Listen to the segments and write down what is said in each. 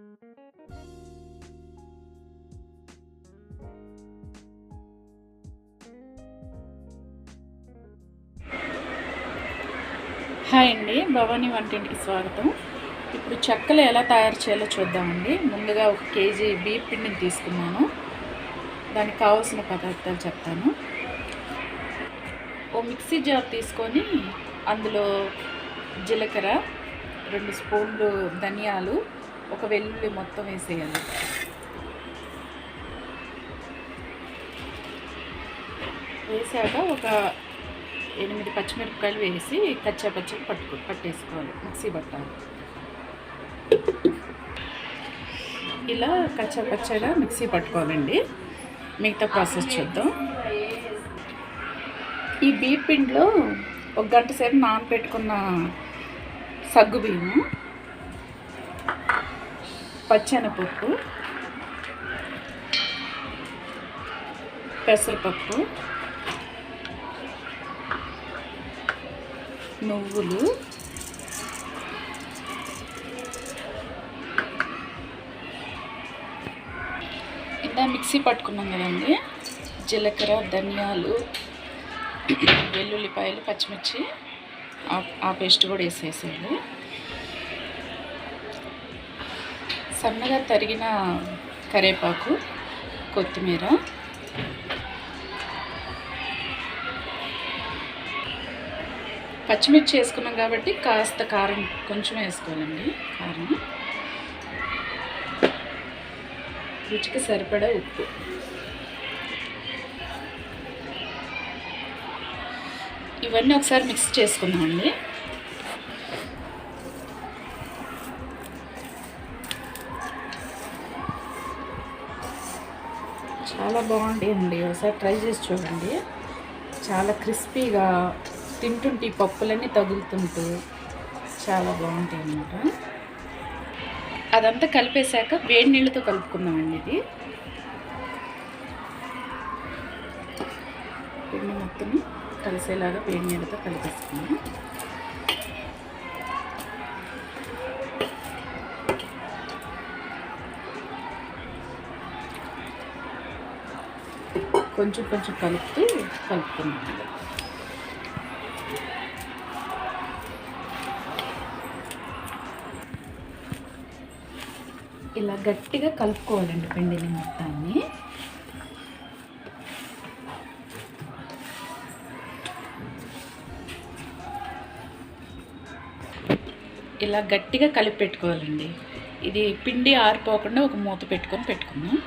Hi అండి భవానీ వంటింటికి స్వాగతం. ఇప్పుడు చెక్కలు ఎలా తయారు చేయాలో చూద్దామండి. ముందుగా ఒక కేజీ బియ్య పిండిని తీసుకున్నాను. దానికి కావాల్సిన పదార్థాలు చెప్తాను. ఓ మిక్సీ జార్ తీసుకొని అందులో జీలకర్ర రెండు స్పూన్లు ధనియాలు ఒక వెల్లుల్లి మొత్తం వేసేయాలి. వేసాక ఒక ఎనిమిది పచ్చిమిరపకాయలు వేసి కచ్చా పచ్చడి పట్టుకు పట్టేసుకోవాలి మిక్సీ పట్టాలి. ఇలా కచ్చా పచ్చగా మిక్సీ పట్టుకోవాలండి. మిగతా ప్రాసెస్ చూద్దాం. ఈ బీప్ పిండిలో ఒక గంట సేపు నానబెట్టుకున్న సగ్గు బియ్యము పచ్చెనపప్పు పెసరపప్పు నువ్వులు ఇందా మిక్సీ పట్టుకున్నాం కదండి. జీలకర్ర ధనియాలు వెల్లుల్లిపాయలు పచ్చిమిర్చి ఆ- ఆ పేస్ట్ కూడా వేసేసేయాలి. సన్నగా తరిగిన కరివేపాకు కొత్తిమీర. పచ్చిమిర్చి వేసుకున్నాం కాబట్టి కాస్త కారం కొంచెం వేసుకోవాలండి కారం. రుచికి సరిపడా ఉప్పు. ఇవన్నీ ఒకసారి మిక్స్ చేసుకుందామండి. చాలా బాగుంటాయండి. ఒకసారి ట్రై చేసి చూడండి. చాలా క్రిస్పీగా తింటుంటే ఈ పప్పులన్నీ తగులుతుంటూ చాలా బాగుంటాయి అన్నమాట అదంతా కలిపేశాక వేడి నీళ్ళతో కలుపుకుందామండి ఇది. పిండి మొత్తం కలిసేలాగా వేడి నీళ్ళతో కలిపేసుకున్నాం కొంచెం కొంచెం కలుపుతూ కలుపుకుందాం ఇలా గట్టిగా కలుపుకోవాలండి పిండిని మొత్తాన్ని. ఇలా గట్టిగా కలిపి పెట్టుకోవాలండి. ఇది పిండి ఆరిపోకుండా ఒక మూత పెట్టుకొని పెట్టుకున్నాం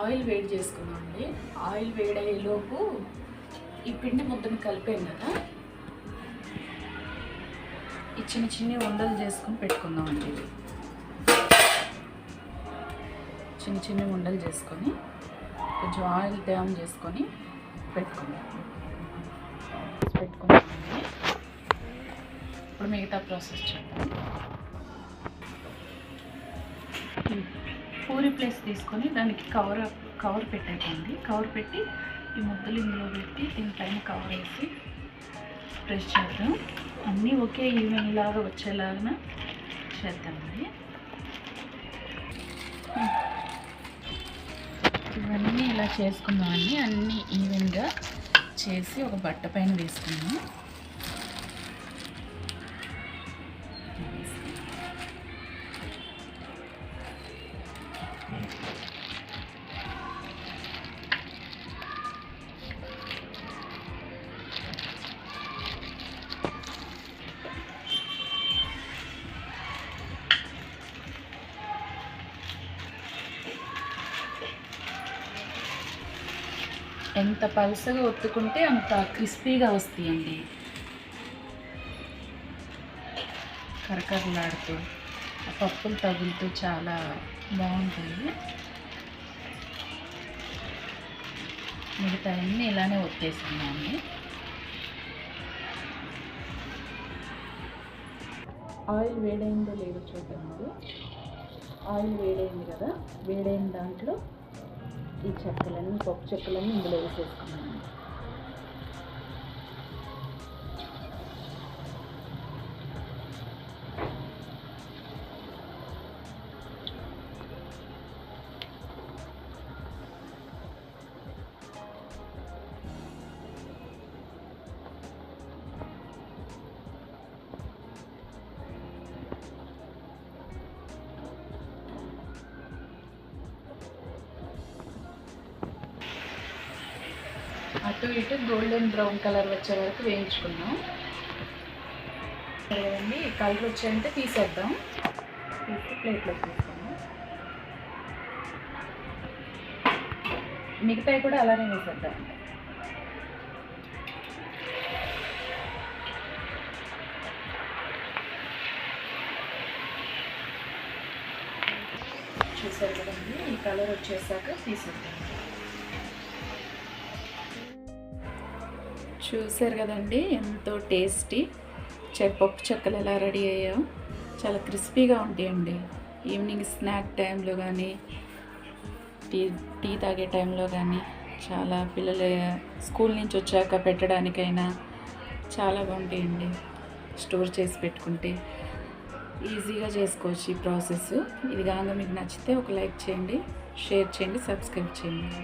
ఆయిల్ వేడి చేసుకుందామండి ఆయిల్ వేడయ్యేలోపు ఈ పిండి ముద్దను కలిపాను కదా. ఈ చిన్న చిన్న ఉండలు చేసుకుని పెట్టుకుందామండి చిన్న చిన్న ఉండలు చేసుకొని కొంచెం ఆయిల్ డ్యామ్ చేసుకొని పెట్టుకుందాం. పెట్టుకున్నామండి ఇప్పుడు మిగతా ప్రాసెస్ చేద్దాం. పూరి ప్లేస్ తీసుకొని దానికి కవర్ కవర్ పెట్టేయండి కవర్ పెట్టి ఈ ముద్దలు ఇందులో పెట్టి దీనిపైన కవర్ వేసి ప్రెస్ చేద్దాం. అన్నీ ఒకే ఈవెన్ లాగా వచ్చేలాగా చేద్దామండి. ఇవన్నీ ఇలా చేసుకుందామండి. అన్నీ ఈవెన్గా చేసి ఒక బట్ట పైన వేసుకుందాం. ఎంత పలుసగా ఒత్తుకుంటే అంత క్రిస్పీగా వస్తాయండి. కరకరలాడుతూ ఆ పప్పులు తగులుతూ చాలా బాగుంటుంది మిగతా అన్నీ ఇలానే ఒత్తేసుకున్నామండి ఆయిల్ వేడైందో లేదో చూడండి ఆయిల్ వేడైంది కదా వేడైన దాంట్లో ఈ చెక్కలన్నీ పప్పు చెక్కలన్నీ ఇందులో వేసేసుకున్నాను అటు ఇటు గోల్డెన్ బ్రౌన్ కలర్ వచ్చే వరకు వేయించుకుందాం సరేనండి కలర్ వచ్చాయంటే తీసేద్దాం. తీసి ప్లేట్లో తీసుకుందాం మిగతాయి కూడా అలానే వేసేద్దాం. చూసారు కదండి ఈ కలర్ వచ్చేసాక తీసేద్దాం. చూసారు కదండి ఎంతో టేస్టీ. చె పప్పు చెక్కలు ఎలా రెడీ అయ్యాయో చాలా క్రిస్పీగా ఉంటాయండి. ఈవినింగ్ స్నాక్ టైంలో కానీ టీ టీ తాగే టైంలో కానీ చాలా పిల్లలు స్కూల్ నుంచి వచ్చాక పెట్టడానికైనా చాలా బాగుంటాయండి. స్టోర్ చేసి పెట్టుకుంటే ఈజీగా చేసుకోవచ్చు ఈ ప్రాసెస్. ఇది కాగా మీకు నచ్చితే ఒక లైక్ చేయండి షేర్ చేయండి సబ్స్క్రైబ్ చేయండి.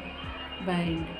బాయ్ అండి.